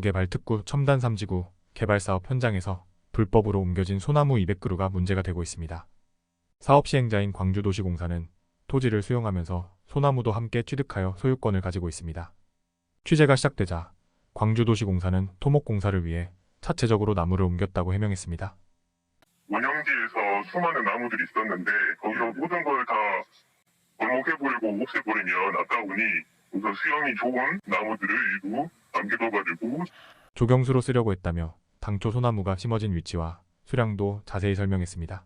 개발 특구 첨단 삼지구 개발 사업 현장에서 불법으로 옮겨진 소나무 200그루가 문제가 되고 있습니다. 사업 시행자인 광주도시공사는 토지를 수용하면서 소나무도 함께 취득하여 소유권을 가지고 있습니다. 취재가 시작되자 광주도시공사는 토목공사를 위해 자체적으로 나무를 옮겼다고 해명했습니다. 운영지에서 수많은 나무들이 있었는데 거기서 모든 걸다 벌목해버리고 없애버리면 아까우니 우선 수영이 좋은 나무들을 일부 남겨둬가지고 조경수로 쓰려고 했다며 당초 소나무가 심어진 위치와 수량도 자세히 설명했습니다.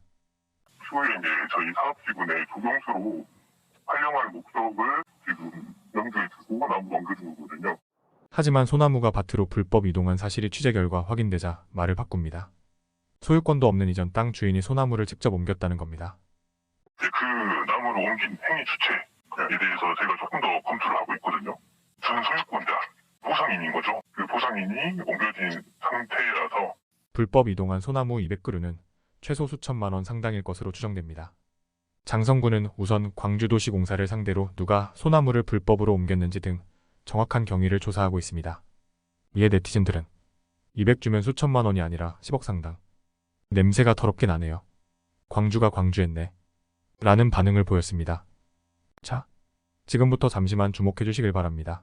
추후에 이제 저희 사업지구내 조경수로 활용할 목적을 지금 명주에 두고 나무 넘겨준 거거든요. 하지만 소나무가 밭으로 불법 이동한 사실이 취재 결과 확인되자 말을 바꿉니다. 소유권도 없는 이전 땅 주인이 소나무를 직접 옮겼다는 겁니다. 이제 그 나무를 옮긴 행위 주체에 대해서 제가 조금 더 검토를 하고 있거든요. 보상인인 거죠. 그 보상인이 옮겨진 상태라서 불법 이동한 소나무 200그루는 최소 수천만 원 상당일 것으로 추정됩니다. 장성군은 우선 광주도시공사를 상대로 누가 소나무를 불법으로 옮겼는지 등 정확한 경위를 조사하고 있습니다. 이에 네티즌들은 200주면 수천만 원이 아니라 10억 상당. 냄새가 더럽게 나네요. 광주가 광주했네. 라는 반응을 보였습니다. 자, 지금부터 잠시만 주목해 주시길 바랍니다.